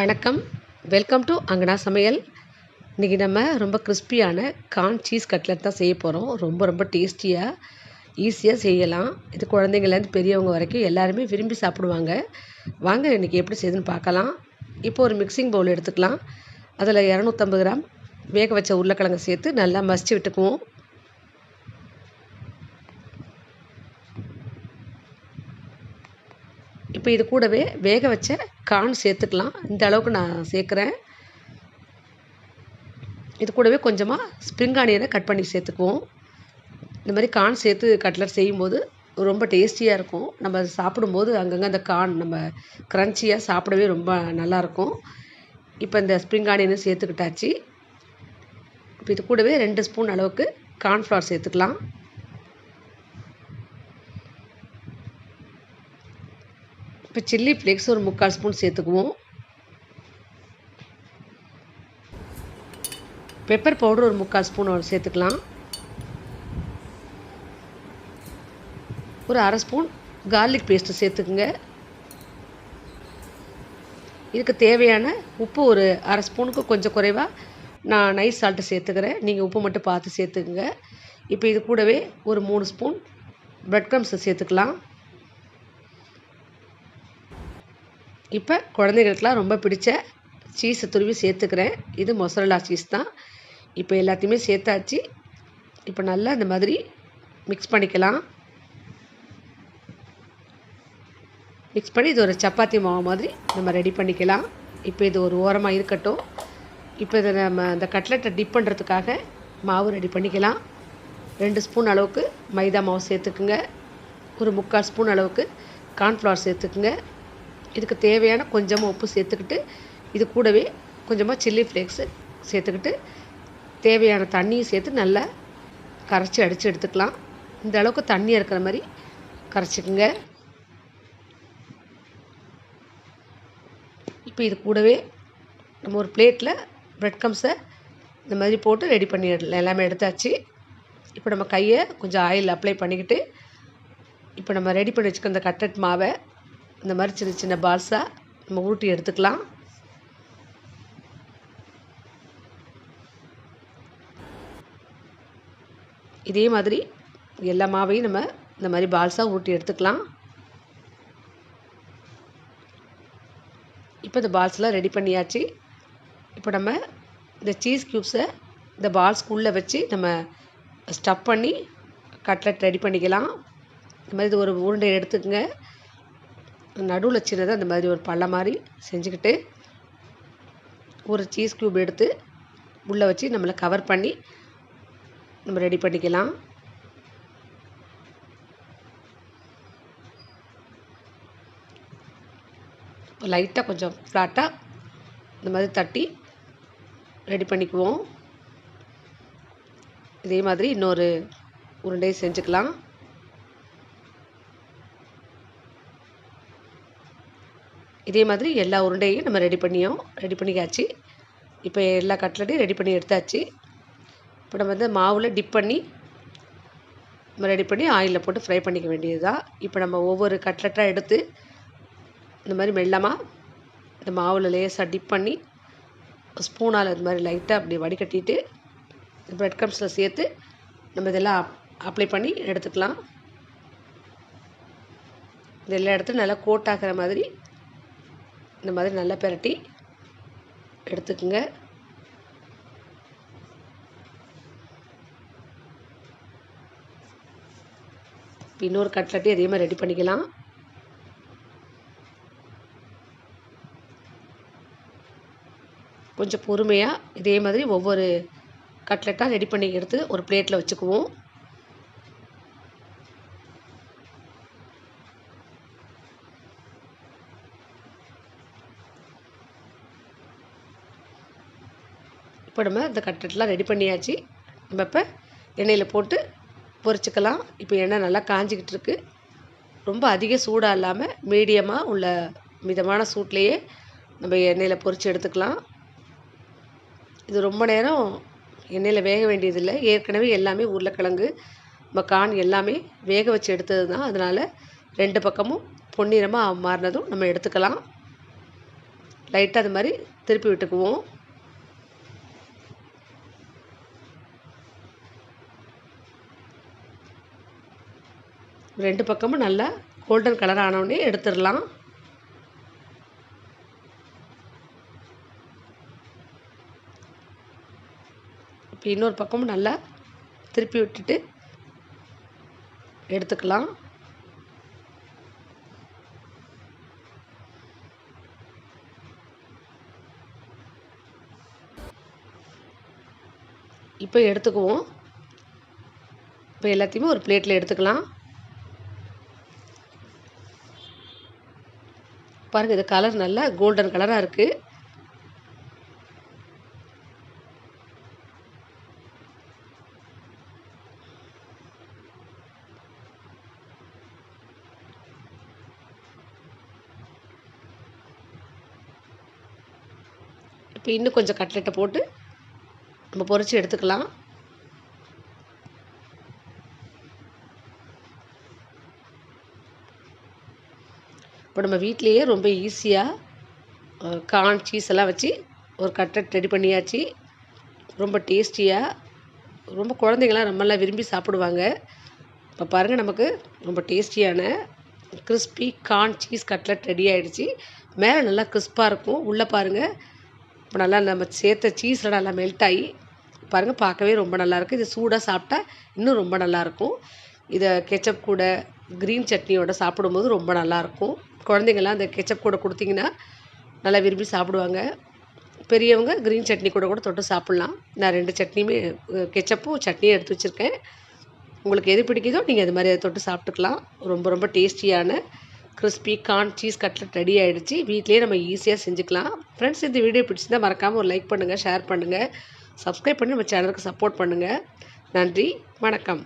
வணக்கம். Welcome to அங்கனா சமையல். இன்றைக்கி நம்ம ரொம்ப கிறிஸ்பியான கார்ன் சீஸ் கட்லட் தான் செய்ய போகிறோம் ரொம்ப ரொம்ப டேஸ்டியாக ஈஸியாக செய்யலாம். இது குழந்தைங்கள்லேருந்து பெரியவங்க வரைக்கும் எல்லாருமே விரும்பி சாப்பிடுவாங்க. வாங்க இன்றைக்கி எப்படி செய்யுதுன்னு பார்க்கலாம். இப்போ ஒரு மிக்சிங் பவுல் எடுத்துக்கலாம். அதில் இரநூத்தம்பது கிராம் வேக வச்ச உருளைக்கிழங்கு சேர்த்து நல்லா மசிச்சு விட்டுக்குவோம். இப்போ இது கூடவே வேக வச்ச கார்ன் சேர்த்துக்கலாம். இந்த அளவுக்கு நான் சேர்க்குறேன். இது கூடவே கொஞ்சமாக ஸ்ப்ரிங் ஆனியனை கட் பண்ணி சேர்த்துக்குவோம். இந்த மாதிரி கார்ன் சேர்த்து கட்லட் செய்யும்போது ரொம்ப டேஸ்டியாக இருக்கும். நம்ம சாப்பிடும்போது அங்கங்கே அந்த கார்ன் நம்ம க்ரன்ச்சியாக சாப்பிடவே ரொம்ப நல்லாயிருக்கும் இப்போ இந்த ஸ்ப்ரிங் ஆனியனை சேர்த்துக்கிட்டாச்சு. இப்போ இது கூடவே ரெண்டு ஸ்பூன் அளவுக்கு கார்ன்ஃப்ளவர் சேர்த்துக்கலாம். இப்போ சில்லி ஃப்ளேக்ஸ் ஒரு முக்கால் ஸ்பூன் சேர்த்துக்குவோம். பெப்பர் பவுடர் ஒரு முக்கால் ஸ்பூன் சேர்த்துக்கலாம். ஒரு அரை ஸ்பூன் கார்லிக் பேஸ்ட்டு சேர்த்துக்குங்க. இதுக்கு தேவையான உப்பு ஒரு அரை ஸ்பூனுக்கு கொஞ்சம் குறைவாக நான் நைஸ் சால்ட்டு சேர்த்துக்கிறேன். நீங்கள் உப்பு மட்டும் பார்த்து சேர்த்துக்குங்க. இப்போ இது கூடவே ஒரு மூணு ஸ்பூன் ப்ரெட் க்ரம்ஸை சேர்த்துக்கலாம். இப்போ குழந்தைகளுக்கெலாம் ரொம்ப பிடிச்ச சீஸை துருவி சேர்த்துக்கிறேன். இது மொசரலா சீஸ் தான். இப்போ எல்லாத்தையுமே சேர்த்தாச்சு. இப்போ நல்லா இந்த மாதிரி மிக்ஸ் பண்ணிக்கலாம். மிக்ஸ் பண்ணி இது ஒரு சப்பாத்தி மாவு மாதிரி நம்ம ரெடி பண்ணிக்கலாம். இப்போ இது ஒரு ஓரமாக இருக்கட்டும். இப்போ இதை நம்ம அந்த கட்லெட்டை டிப் பண்ணுறதுக்காக மாவு ரெடி பண்ணிக்கலாம். ரெண்டு ஸ்பூன் அளவுக்கு மைதா மாவு சேர்த்துக்குங்க. ஒரு முக்கால் ஸ்பூன் அளவுக்கு கார்ன்ஃப்ளவர் சேர்த்துக்குங்க. இதுக்கு தேவையான கொஞ்சமாக உப்பு சேர்த்துக்கிட்டு இது கூடவே கொஞ்சமாக சில்லி ஃப்ளேக்ஸு சேர்த்துக்கிட்டு தேவையான தண்ணியும் சேர்த்து நல்லா கரைச்சி அடித்து எடுத்துக்கலாம். இந்த அளவுக்கு தண்ணி இருக்கிற மாதிரி கரைச்சிக்குங்க. இப்போ இது கூடவே நம்ம ஒரு பிளேட்டில் ப்ரெட் கம்ஸை இந்த மாதிரி போட்டு ரெடி பண்ணி எல்லாமே எடுத்தாச்சு. இப்போ நம்ம கையை கொஞ்சம் ஆயில் அப்ளை பண்ணிக்கிட்டு இப்போ நம்ம ரெடி பண்ணி வச்சுக்க இந்த கட்டட் மாவை இந்த மாதிரி சின்ன சின்ன பால்ஸாக நம்ம ஊட்டி எடுத்துக்கலாம். இதே மாதிரி எல்லா மாவையும் நம்ம இந்த மாதிரி பால்ஸாக ஊட்டி எடுத்துக்கலாம். இப்போ இந்த பால்ஸ்லாம் ரெடி பண்ணியாச்சு. இப்போ நம்ம இந்த சீஸ் க்யூப்ஸை இந்த பால்ஸ்க்குள்ளே வச்சு நம்ம ஸ்டப் பண்ணி கட்லெட் ரெடி பண்ணிக்கலாம். இந்த மாதிரி இது ஒரு உருண்டை எடுத்துக்கங்க. நடுவில் சின்னதாக அந்த மாதிரி ஒரு பள்ளம் மாதிரி செஞ்சுக்கிட்டு ஒரு சீஸ் க்யூப் எடுத்து உள்ளே வச்சு நம்மளை கவர் பண்ணி நம்ம ரெடி பண்ணிக்கலாம். லைட்டாக கொஞ்சம் ஃப்ளாட்டாக இந்த மாதிரி தட்டி ரெடி பண்ணிக்குவோம். இதே மாதிரி இன்னொரு உருண்டையை செஞ்சுக்கலாம். இதே மாதிரி எல்லா உருண்டையும் நம்ம ரெடி பண்ணியோம் ரெடி பண்ணிக்காச்சு இப்போ எல்லா கட்லட்டையும் ரெடி பண்ணி எடுத்தாச்சு. இப்போ நம்ம வந்து மாவில் டிப் பண்ணி நம்ம ரெடி பண்ணி ஆயிலில் போட்டு ஃப்ரை பண்ணிக்க வேண்டியது தான் இப்போ நம்ம ஒவ்வொரு கட்லெட்டாக எடுத்து இந்த மாதிரி மெல்லமாக இந்த மாவில் லேசாக டிப் பண்ணி ஸ்பூனால் இது மாதிரி லைட்டாக அப்படி வடிகட்டிட்டு ப்ரெட் க்ரம்ஸில் சேர்த்து நம்ம இதெல்லாம் அப்ளை பண்ணி எடுத்துக்கலாம். இதெல்லாம் எடுத்து நல்லா கோட் ஆகிற மாதிரி இந்த மாதிரி நல்லா பெரட்டி எடுத்துக்குங்க. இன்னொரு கட்லட்டையும் அதே மாதிரி ரெடி பண்ணிக்கலாம். கொஞ்சம் பொறுமையாக இதே மாதிரி ஒவ்வொரு கட்லெட்டாக ரெடி பண்ணி எடுத்து ஒரு பிளேட்டில் வச்சுக்குவோம். இப்போ நம்ம இந்த கட்லெட்லாம் ரெடி பண்ணியாச்சு. நம்ம இப்போ எண்ணெயில் போட்டு பொரிச்சிக்கலாம். இப்போ எண்ணெய் நல்லா காஞ்சிக்கிட்டு இருக்குது ரொம்ப அதிக சூடாக இல்லாமல் மீடியமாக உள்ள மிதமான சூட்லேயே நம்ம எண்ணெயில் பொரித்து எடுத்துக்கலாம். இது ரொம்ப நேரம் எண்ணெயில் வேக வேண்டியதில்லை. ஏற்கனவே எல்லாமே உருளைக்கிழங்கு நம்ம கான் எல்லாமே வேக வச்சு எடுத்தது தான் அதனால் ரெண்டு பக்கமும் பொன்னிறமாக மாறினதும் நம்ம எடுத்துக்கலாம். லைட்டாக அது மாதிரி திருப்பி விட்டுக்குவோம். ரெண்டு பக்கமும் நல்லா கோல்டன் கலர் ஆனவுடனே எடுத்துடலாம். இப்போ இன்னொரு பக்கமும் நல்லா திருப்பி விட்டுட்டு எடுத்துக்கலாம். இப்போ எடுத்துக்குவோம். இப்போ எல்லாத்தையுமே ஒரு பிளேட்டில் எடுத்துக்கலாம். பாருங்கள் இது கலர் நல்லா கோல்டன் கலராக இருக்குது இப்போ இன்னும் கொஞ்சம் கட்லெட்டை போட்டு நம்ம பொரித்து எடுத்துக்கலாம். இப்போ நம்ம வீட்லேயே ரொம்ப ஈஸியாக கார்ன் சீஸ் எல்லாம் வச்சு ஒரு கட்லட் ரெடி பண்ணியாச்சு. ரொம்ப டேஸ்டியாக ரொம்ப குழந்தைங்களாம் ரொம்பலாம் விரும்பி சாப்பிடுவாங்க. இப்போ பாருங்கள் நமக்கு ரொம்ப டேஸ்டியான crispy corn cheese cutlet ready ஆகிடுச்சி மேலே நல்லா கிறிஸ்பாக இருக்கும். உள்ளே பாருங்கள் இப்போ நல்லா நம்ம சேர்த்த சீஸில் நல்லா மெல்ட் ஆகி பாருங்கள் பார்க்கவே ரொம்ப நல்லாயிருக்கு இது சூடாக சாப்பிட்டா இன்னும் ரொம்ப நல்லாயிருக்கும் இதை கெச்சப் கூட க்ரீன் சட்னியோட சாப்பிடும்போது ரொம்ப நல்லாயிருக்கும் குழந்தைங்கள்லாம் அந்த கெச்சப் கூட கொடுத்தீங்கன்னா நல்லா விரும்பி சாப்பிடுவாங்க. பெரியவங்க க்ரீன் சட்னி கூட கூட தொட்டு சாப்பிட்லாம். நான் ரெண்டு சட்னியுமே கெச்சப்பும் சட்னியும் எடுத்து வச்சுருக்கேன். உங்களுக்கு எது பிடிக்குதோ நீங்கள் அது மாதிரி அதை தொட்டு சாப்பிட்டுக்கலாம். ரொம்ப ரொம்ப டேஸ்டியான crispy corn cheese cutlet ready ஆகிடுச்சு வீட்லேயே நம்ம ஈஸியாக செஞ்சுக்கலாம். ஃப்ரெண்ட்ஸ் இந்த வீடியோ பிடிச்சிருந்தால் மறக்காமல் ஒரு லைக் பண்ணுங்கள் ஷேர் பண்ணுங்கள் சப்ஸ்கிரைப் பண்ணி நம்ம சேனலுக்கு சப்போர்ட் பண்ணுங்கள் நன்றி வணக்கம்.